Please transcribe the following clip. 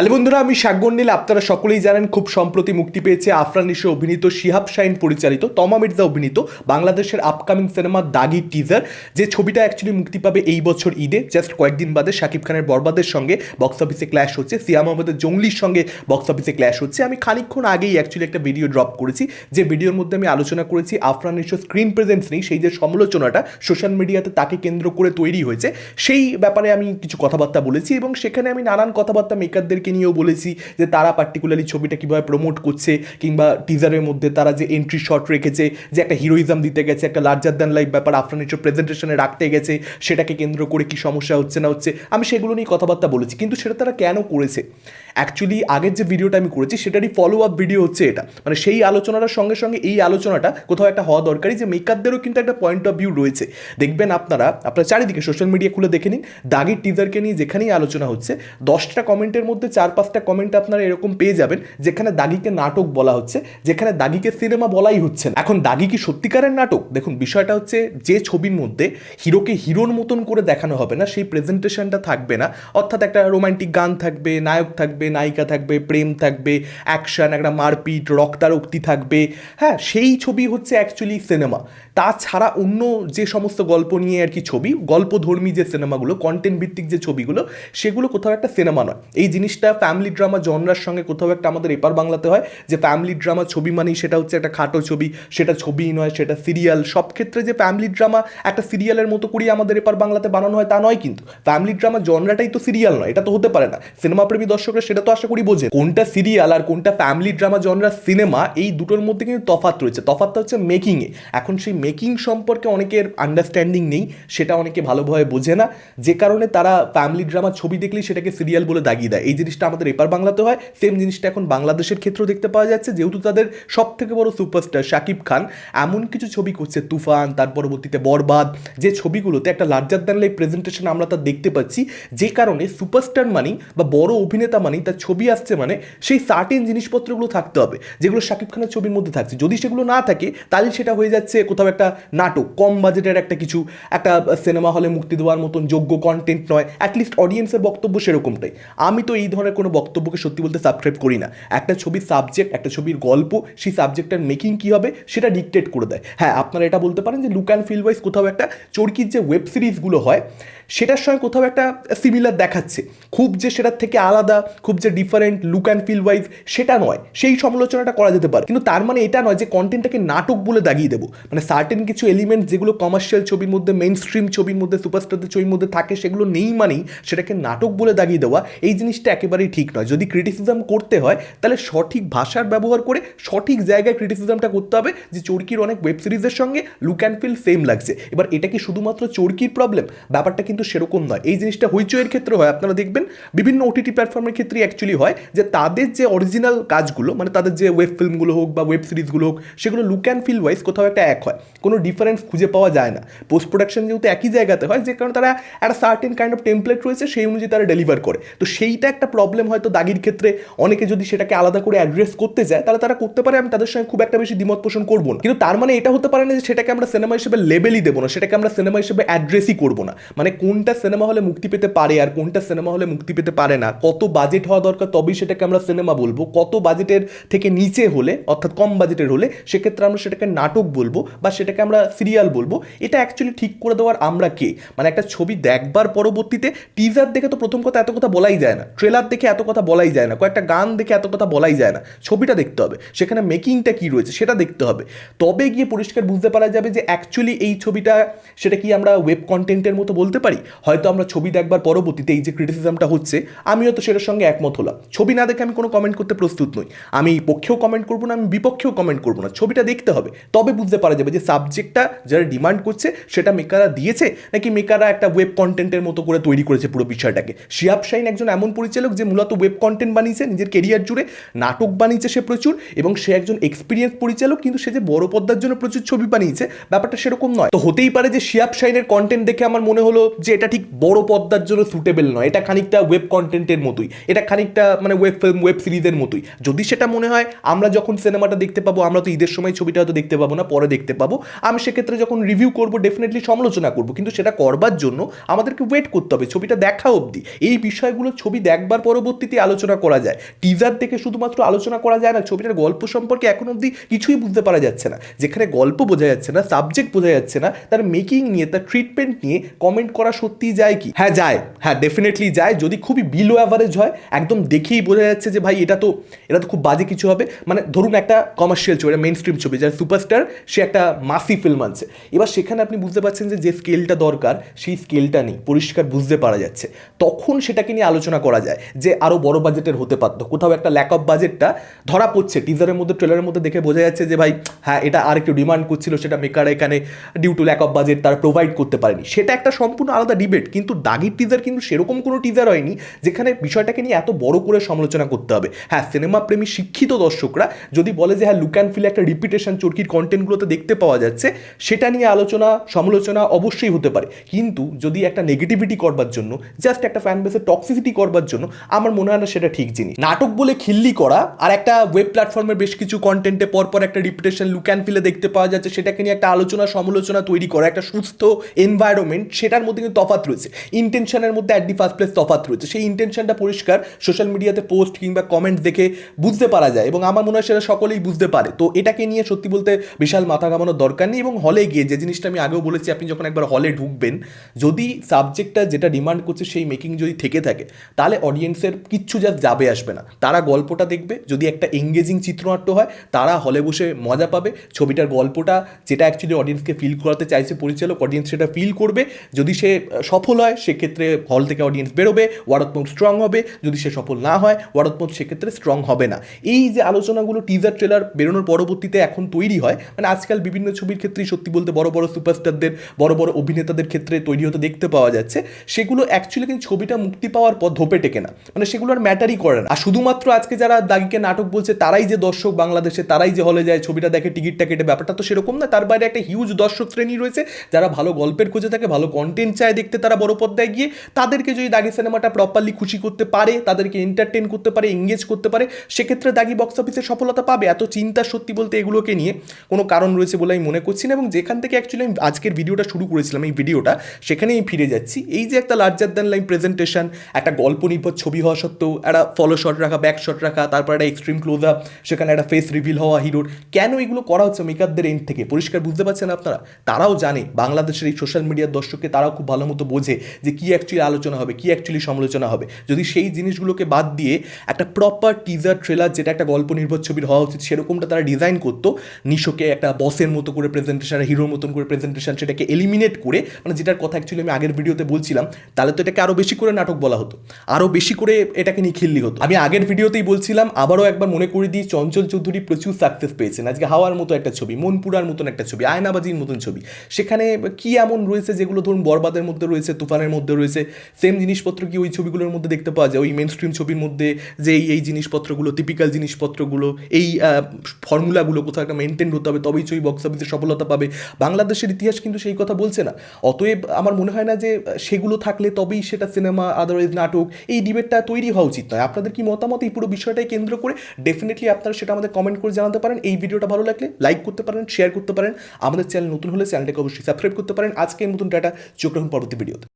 Hello বন্ধুরা, আমি শাকগন নীল। আপনারা সকলেই জানেন, খুব সম্প্রতি মুক্তি পেয়েছে আফরান নিশো অভিনীত শিহাব শাইন পরিচালিত, তমা মির্জা অভিনীত বাংলাদেশের আপকামিং সিনেমা দাগি টিজার যে ছবিটা অ্যাকচুয়ালি মুক্তি পাবে এই বছর ঈদে জাস্ট কয়েকদিন বাদে শাকিব খানের বরবাদের সঙ্গে বক্স অফিসে ক্ল্যাশ হচ্ছে, সিয়াম আহমেদের জঙ্গলির সঙ্গে বক্স অফিসে ক্ল্যাশ হচ্ছে। আমি খানিকক্ষণ আগেই অ্যাকচুয়ালি একটা ভিডিও ড্রপ করেছি, যে ভিডিওর মধ্যে আমি আলোচনা করেছি আফরান নিশো স্ক্রিন প্রেজেন্স নেই, সেই যে সমালোচনাটা সোশ্যাল মিডিয়াতে তাকে কেন্দ্র করে তৈরি হয়েছে, সেই ব্যাপারে আমি কিছু কথাবার্তা বলেছি এবং সেখানে আমি নানান কথাবার্তা মেকারদেরকে নিয়েও বলেছি যে তারা পার্টিকুলারলি ছবিটা কীভাবে প্রমোট করছে কিংবা টিজারের মধ্যে তারা যে এন্ট্রি শট রেখেছে, যে একটা হিরোইজম দিতে গেছে, একটা লার্জার দ্যান লাইফ ব্যাপার আফরানিচর প্রেজেন্টেশনে রাখতে গেছে, সেটাকে কেন্দ্র করে কি সমস্যা হচ্ছে না হচ্ছে, আমি সেগুলো নিয়ে কথাবার্তা বলেছি। কিন্তু সেটা তারা কেন করেছে? অ্যাকচুয়ালি আগের যে ভিডিওটা আমি করেছি, সেটারই ফলো আপ ভিডিও হচ্ছে এটা। মানে সেই আলোচনাটার সঙ্গে সঙ্গে এই আলোচনাটা কোথাও একটা হওয়া দরকারি যে মেকারদেরও কিন্তু একটা পয়েন্ট অফ ভিউ রয়েছে। দেখবেন আপনারা, আপনার চারিদিকে সোশ্যাল মিডিয়া খুলে দেখে নিন। দাগির টিজারকে নিয়ে যেখানেই আলোচনা হচ্ছে, দশটা কমেন্টের মধ্যে চার, পাঁচটা কমেন্ট আপনারা এরকম পেয়ে যাবেন, যেখানে দাগিকে নাটক বলা হচ্ছে, যেখানে দাগিকে সিনেমা বলাই হচ্ছে। এখন দাগি কি সত্যিকারের নাটক? দেখুন, বিষয়টা হচ্ছে যে ছবির মধ্যে হিরোকে হিরোর মতন করে দেখানো হবে না, সেই প্রেজেন্টেশনটা থাকবে না। অর্থাৎ একটা রোমান্টিক গান থাকবে, নায়ক থাকবে নায়িকা থাকবে, প্রেম থাকবে অ্যাকশন একটা মারপিট, রক্তারক্তি থাকবে। হ্যাঁ সেই ছবি হচ্ছে অ্যাকচুয়ালি সিনেমা তাছাড়া অন্য যে সমস্ত গল্প নিয়ে আর কি ছবি, গল্পধর্মী যে সিনেমাগুলো কন্টেন্ট ভিত্তিক যে ছবিগুলো, সেগুলো কোথাও একটা সিনেমা নয়। এই জিনিসটা ফ্যামিলি ড্রামা জনরার সঙ্গে কোথাও একটা আমাদের এপার বাংলাতে হয়, যে ফ্যামিলি ড্রামা ছবি মানেই সেটা হচ্ছে একটা খাটো ছবি, সেটা ছবিই নয়, সেটা সিরিয়াল সব ক্ষেত্রে যে ফ্যামিলি ড্রামা একটা সিরিয়ালের মতো করেই আমাদের এপার বাংলাতে বানানো হয় তা নয় কিন্তু। ফ্যামিলি ড্রামা জনরাটাই তো সিরিয়াল নয়, এটা তো হতে পারে না। সিনেমা প্রেমী দর্শকরা সেটা তো আশা করি বোঝে। কোনটা সিরিয়াল আর কোনটা ফ্যামিলি ড্রামা জনরা সিনেমা এই দুটোর মধ্যে কিন্তু তফাৎ রয়েছে। তফাৎটা হচ্ছে মেকিংয়ে এখন সেই মেকিং সম্পর্কে অনেকের আন্ডারস্ট্যান্ডিং নেই, সেটা অনেকে ভালোভাবে বোঝে না। যে কারণে তারা ফ্যামিলি ড্রামা ছবি দেখলেই সেটাকে সিরিয়াল বলে দাগিয়ে দেয়। এই জিনিসটা আমাদের এপার বাংলাতে হয়। সেম জিনিসটা এখন বাংলাদেশের ক্ষেত্রেও দেখতে পাওয়া যাচ্ছে। যেহেতু তাদের সব থেকে বড় সুপারস্টার শাকিব খান, এমন কিছু ছবি করছে, তুফান, তার পরবর্তীতে বরবাদ। যে ছবিগুলোতে একটা লার্জার দ্যান লাইফ প্রেজেন্টেশন আমরা তা দেখতে পাচ্ছি। যে কারণে সুপারস্টার মানি বা বড় অভিনেতা মানি তার ছবি আসছে মানে সেই সার্টেন জিনিসপত্রগুলো থাকতে হবে, যেগুলো শাকিব খানের ছবির মধ্যে থাকছে। যদি সেগুলো না থাকে, তাহলে সেটা হয়ে যাচ্ছে কোথাও একটা নাটক, কম বাজেটের একটা কিছু, একটা সিনেমা হলে মুক্তি দেওয়ার মতন যোগ্য কন্টেন্ট নয় অ্যাটলিস্ট অডিয়েন্সের বক্তব্য সেরকমটাই। আমি তো এই ধরনের কোনো বক্তব্যকে সত্যি বলতে সাবস্ক্রাইব করি না। একটা ছবির সাবজেক্ট একটা ছবির গল্প, সেই সাবজেক্টের মেকিং কী হবে, সেটা ডিকটেট করে দেয়। হ্যাঁ আপনারা এটা বলতে পারেন যে লুক অ্যান্ড ফিল ওয়াইজ কোথাও একটা চরকির যে ওয়েব সিরিজগুলো হয়, সেটার সঙ্গে কোথাও একটা সিমিলার দেখাচ্ছে। খুব যে সেটার থেকে আলাদা, খুব যে different look and feel wise সেটা নয়। সেই সমালোচনাটা করা যেতে পারে। কিন্তু তার মানে এটা নয় যে কন্টেন্টটাকে নাটক বলে দাগিয়ে দেবো। মানে সার্টেন কিছু এলিমেন্ট যেগুলো কমার্শিয়াল ছবির মধ্যে মেইন স্ট্রিম ছবির মধ্যে সুপারস্টারদের ছবির মধ্যে থাকে, সেগুলো নেই মানেই সেটাকে নাটক বলে দাগিয়ে দেওয়া এই জিনিসটা একেবারেই ঠিক নয়। যদি ক্রিটিসিজম করতে হয়, তাহলে সঠিক ভাষার ব্যবহার করে সঠিক জায়গায় ক্রিটিসিজমটা করতে হবে যে চরকির অনেক ওয়েব সিরিজের সঙ্গে লুক অ্যান্ড ফিল সেম লাগছে। এবার এটা কি শুধুমাত্র চরকির প্রবলেম ব্যাপারটা কিন্তু সেরকম নয়। এই জিনিসটা হইচইয়ের ক্ষেত্রে হয়। আপনারা দেখবেন বিভিন্ন ওটিটি প্ল্যাটফর্মের ক্ষেত্রে অ্যাকচুয়ালি হয় যে তাদের যে অরিজিনাল কাজগুলো মানে তাদের যে ওয়েব ফিল্মগুলো হোক বা ওয়েব সিরিজগুলো হোক, সেগুলো লুক অ্যান্ড ফিল ওয়াইজ কোথাও একটা এক হয়। কোনো ডিফারেন্স খুঁজে পাওয়া যায় না। পোস্ট প্রোডাকশন যেহেতু একই জায়গাতে হয়, যে কারণে তারা একটা সার্টেন কাইন্ড অফ টেমপ্লেট রয়েছে, সেই অনুযায়ী তারা ডেলিভার করে। তো সেইটা একটা প্রবলেম হয়তো দাগির ক্ষেত্রে অনেকে যদি সেটাকে আলাদা করে অ্যাড্রেস করতে যায়, তাহলে তারা করতে পারে, আমি তাদের সঙ্গে খুব একটা বেশি দ্বিমত পোষণ করব না। কিন্তু তার মানে এটা হতে পারে না যে সেটাকে আমরা সিনেমা হিসেবে লেবেলই দেবো না, সেটাকে আমরা সিনেমা হিসেবে অ্যাড্রেসই করব না। মানে কোনটা সিনেমা হলে মুক্তি পেতে পারে আর কোনটা সিনেমা হলে মুক্তি পেতে পারে না, কত বাজেট হওয়া দরকার, তবেই সেটাকে আমরা সিনেমা বলব। কত বাজেটের থেকে নিচে হলে, অর্থাৎ কম বাজেটের হলে, সেক্ষেত্রে আমরা সেটাকে নাটক বলব বা সেটাকে আমরা সিরিয়াল বলব। এটা অ্যাকচুয়ালি ঠিক করে দেওয়ার আমরা কে? মানে একটা ছবি দেখবার পরবর্তীতে টিজার দেখে তো প্রথম কথা এত কথা বলাই যায় না। ট্রেলার দেখে এত কথা বলাই যায় না। কয়েকটা গান দেখে এত কথা বলাই যায় না। ছবিটা দেখতে হবে। সেখানে মেকিংটা কী রয়েছে সেটা দেখতে হবে। তবে গিয়ে পরিষ্কার বুঝতে পারা যাবে যে অ্যাকচুয়ালি এই ছবিটা সেটা কি আমরা ওয়েব কন্টেন্টের মতো বলতে পারি? হয়তো আমরা ছবি দেখবার পরবর্তীতে এই যে ক্রিটিসিজমটা হচ্ছে, আমিও তো সেটার সঙ্গে একমত হলাম। ছবি না দেখে আমি কোনো কমেন্ট করতে প্রস্তুত নই। আমি পক্ষেও কমেন্ট করব না, আমি বিপক্ষেও কমেন্ট করব না। ছবিটা দেখতে হবে। তবে বুঝতে পারা যাবে যে সাবজেক্টটা যারা ডিমান্ড করছে, সেটা মেকাররা দিয়েছে নাকি মেকাররা একটা ওয়েব কন্টেন্টের মতো করে তৈরি করেছে পুরো বিষয়টাকে? শিয়াব শাইন একজন এমন পরিচালক যে মূলত ওয়েব কন্টেন্ট বানিয়েছে, নিজের কেরিয়ার জুড়ে নাটক বানিয়েছে সে প্রচুর এবং সে একজন এক্সপিরিয়েন্স পরিচালক, কিন্তু সে যে বড় পর্দার জন্য প্রচুর ছবি বানিয়েছে, ব্যাপারটা সেরকম নয়। তো হতেই পারে যে শিয়াব শাইনের কন্টেন্ট দেখে আমার মনে হলো যে এটা ঠিক বড় পর্দার জন্য সুটেবল নয়। এটা খানিকটা ওয়েব কন্টেন্টের মতোই। এটা খানিকটা মানে ওয়েব ফিল্ম ওয়েব সিরিজের মতোই। যদি সেটা মনে হয়, আমরা যখন সিনেমাটা দেখতে পাবো, আমরা তো ঈদের সময় ছবিটা হয়তো দেখতে পাবো না, পরে দেখতে পাবো। আমি সেক্ষেত্রে যখন রিভিউ করব ডেফিনেটলি সমালোচনা করব। কিন্তু সেটা করবার জন্য আমাদেরকে ওয়েট করতে হবে, ছবিটা দেখা অবধি। এই বিষয়গুলো ছবি দেখবার পরবর্তীতে আলোচনা করা যায়। টিজার থেকে শুধুমাত্র আলোচনা করা যায় না, ছবিটার গল্প সম্পর্কে এখন অবধি কিছুই বুঝতে পারা যাচ্ছে না। যেখানে গল্প বোঝা যাচ্ছে না সাবজেক্ট বোঝা যাচ্ছে না, তার মেকিং নিয়ে, তার ট্রিটমেন্ট নিয়ে কমেন্ট করা সত্যিই যায় কি? হ্যাঁ যায়। হ্যাঁ ডেফিনেটলি যায়। যদি খুবই বিলো অ্যাভারেজ হয় একদম দেখেই বোঝা যাচ্ছে যে ভাই এটা তো এটা তো খুব বাজে কিছু হবে। মানে ধরুন একটা কমার্শিয়াল ছবি মেন স্ট্রিম ছবি, যার সুপারস্টার সে একটা মাসি ফিল্ম আনছে। এবার সেখানে আপনি বুঝতে পারছেন যে যে স্কেলটা দরকার, সেই স্কেলটা নেই। পরিষ্কার বুঝতে পারা যাচ্ছে। তখন সেটাকে নিয়ে আলোচনা করা যায় যে আরও বড় বাজেটের হতে পারতো। কোথাও একটা ল্যাক অফ বাজেটটা ধরা পড়ছে। টিজারের মধ্যে ট্রেলারের মধ্যে দেখে বোঝা যাচ্ছে যে, ভাই হ্যাঁ এটা আর একটু ডিমান্ড করছিল, সেটা মেকার এখানে due to lack of budget তারা প্রোভাইড করতে পারেনি। সেটা একটা সম্পূর্ণ আলাদা ডিবেট কিন্তু দাগির টিজার কিন্তু সেরকম কোনো টিজার হয়নি, যেখানে বিষয়টাকে নিয়ে এত বড় করে সমালোচনা করতে হবে। হ্যাঁ সিনেমা প্রেমী শিক্ষিত দর্শকরা যদি বলে যে হ্যাঁ লুক অ্যান্ড ফিল একটা রিপিটেশন চরকির কন্টেন্টগুলোতে দেখতে পাওয়া যাচ্ছে, সেটা নিয়ে আলোচনা, সমালোচনা অবশ্যই হতে পারে। কিন্তু যদি একটা নেগেটিভিটি করবার জন্য জাস্ট একটা ফ্যান বেসের টক্সিসিটি করবার জন্য, আমার মনে হয় না সেটা ঠিক জিনিস। নাটক বলে খিল্লি করা আর একটা ওয়েব প্ল্যাটফর্মের বেশ কিছু কন্টেন্টে পরপর একটা রিপিটেশন লুক অ্যান্ড ফিলে দেখতে পাওয়া যাচ্ছে, সেটাকে নিয়ে একটা আলোচনা, সমালোচনা তৈরি করা, একটা সুস্থ এনভায়রনমেন্ট সেটার মধ্যে কিন্তু তফাৎ রয়েছে। ইন্টেনশনের মধ্যে অ্যাট দি ফার্স্ট প্লেস তফাৎ রয়েছে। সেই ইন্টেনশনটা পরিষ্কার সোশ্যাল মিডিয়াতে পোস্ট কিংবা কমেন্ট দেখে বুঝতে পারা যায় এবং আমার মনে হয় সেটা সকলেই বুঝতে পারে। তো এটাকে নিয়ে সত্যি বলতে বিশাল মাথা ঘামানোর দরকার নেই এবং হলে গিয়ে যে জিনিসটা আমি আগেও বলেছি, আপনি যখন একবার হলে ঢুকবেন, যদি সাবজেক্টটা যেটা ডিমান্ড করছে সেই মেকিং যদি থেকে থাকে, তাহলে অডিয়েন্সের কিচ্ছু যা যাবে আসবে না। তারা গল্পটা দেখবে, যদি একটা এঙ্গেজিং চিত্রনাট্য হয়, তারা হলে বসে মজা পাবে। ছবিটার গল্পটা যেটা অ্যাকচুয়ালি অডিয়েন্সকে ফিল করাতে চাইছে পরিচালক অডিয়েন্স সেটা ফিল করবে। যদি সে সফল হয়, সেক্ষেত্রে হল থেকে অডিয়েন্স বেরোবে ওয়ারতমত স্ট্রং হবে। যদি সে সফল না হয় ওয়ারতমত সেক্ষেত্রে স্ট্রং হবে না। এই যে আলোচনাগুলো টিজার ট্রেলার বেরোনোর পরবর্তীতে এখন তৈরি হয় মানে আজকাল বিভিন্ন ছবির ক্ষেত্রেই সত্যি বলতে বড় বড় সুপারস্টারদের বড় বড় অভিনেতাদের ক্ষেত্রে তৈরি হতে দেখতে পাওয়া যাচ্ছে। সেগুলো অ্যাকচুয়ালি কিন্তু ছবিটা মুক্তি পাওয়ার পর ধোপে টেকে না। মানে সেগুলো আর ম্যাটারই করে না। আর শুধুমাত্র আজকে যারা দাগিকে নাটক বলছে, তারাই যে দর্শক বাংলাদেশে, তারাই যে হলে যায়, ছবিটা দেখে টিকিটটা কেটে, ব্যাপারটা তো সেরকম না। তার বাইরে একটা হিউজ দর্শক শ্রেণি রয়েছে, যারা ভালো গল্পের খোঁজে থাকে, ভালো কন্টেন্ট চায় দেখতে, তারা বড় পর্দায় গিয়ে তাদেরকে যদি দাগি সিনেমাটা প্রপারলি খুশি করতে পারে তাদেরকে এন্টারটেন করতে পারে এঙ্গেজ করতে পারে, সেক্ষেত্রে দাগি বক্স অফিসে সফলতা পাবে। এত চিন্তা সত্যি বলতে এগুলোকে নিয়ে কোনো কারণ রয়েছে বলে আমি মনে করছি না এবং যেখান থেকে অ্যাকচুয়ালি আমি আজকের ভিডিওটা শুরু করেছিলাম, এই ভিডিওটা, সেখানেই ফিরে যাচ্ছি। এই যে একটা লার্জার দ্যান লাইন প্রেজেন্টেশন একটা গল্প নির্ভর ছবি হওয়া সত্ত্বেও, একটা ফলো শট রাখা ব্যাক শট রাখা, তারপর একটা এক্সট্রিম ক্লোজ আপ সেখানে একটা ফেস রিভিল হওয়া হিরোর কেন এগুলো করা হচ্ছে মেকারদের এন্ড থেকে? পরিষ্কার বুঝতে পারছেন আপনারা? তারাও জানে, বাংলাদেশের এই সোশ্যাল মিডিয়ার দর্শককে তারাও খুব ভালো মতো বোঝে যে কী অ্যাকচুয়ালি আলোচনা হবে, কী অ্যাকচুয়ালি সমালোচনা হবে। যদি সেই জিনিসগুলোকে বাদ দিয়ে একটা প্রপার টিজার ট্রেলার যেটা একটা গল্প নির্ভর ছবির হওয়া উচিত, সেরকমটা তারা ডিজাইন করতো। নিশোকে একটা বসের মতো করে প্রেজেন্টেশন হিরোর মতন করে প্রেজেন্টেশন সেটাকে এলিমিনেট করে মানে যেটার কথা অ্যাকচুয়ালি আমি আগের ভিডিওতে বলছিলাম, তাহলে তো এটাকে আরও বেশি করে নাটক বলা হতো। আরও বেশি করে এটাকে নিয়ে খিল্লি হতো। আমি আগের ভিডিওতেই বলছিলাম, আবারও একবার মনে করে দিই, চঞ্চল চৌধুরী প্রচুর সাকসেস পেয়েছেন। আজকে হাওয়ার মতো একটা ছবি, মনপুরার মতন একটা ছবি, আয়নাবাজির মতন ছবি। সেখানে কি এমন রয়েছে যেগুলো ধরুন বরবাদের মধ্যে রয়েছে, তুফানের মধ্যে রয়েছে সেম জিনিসপত্র কি ওই ছবিগুলোর মধ্যে দেখতে পাওয়া যায়? ওই মেন স্ট্রিম ছবির মধ্যে যে এই এই জিনিসপত্রগুলো টিপিক্যাল জিনিসপত্রগুলো, এই ফর্মুলাগুলো কোথাও একটা মেনটেন হতে হবে, তবেই ছবি বক্স অফিসে সফলতা পাবে। বাংলাদেশের ইতিহাস কিন্তু সেই কথা বলছে না। অতএব আমার মনে হয় না যে সেগুলো থাকলে তবেই সেটা সিনেমা আদারওয়াইজ নাটক, এই ডিবেটটা তৈরি হওয়া উচিত নয়। আপনাদের কি মতামত এই পুরো বিষয়টাই কেন্দ্র করে? ডেফিনেটলি আপনারা সেটা আমাদের কমেন্ট করে জানাতে পারেন। এই ভিডিওটা ভালো লাগলে লাইক করতে পারেন শেয়ার করতে পারেন। আমাদের চ্যানেল নতুন হলে চ্যানেলটাকে অবশ্যই সাবস্ক্রাইব করতে পারেন। আজকের মতন ডাটা চোখ রাখুন পরবর্তী ভিডিওতে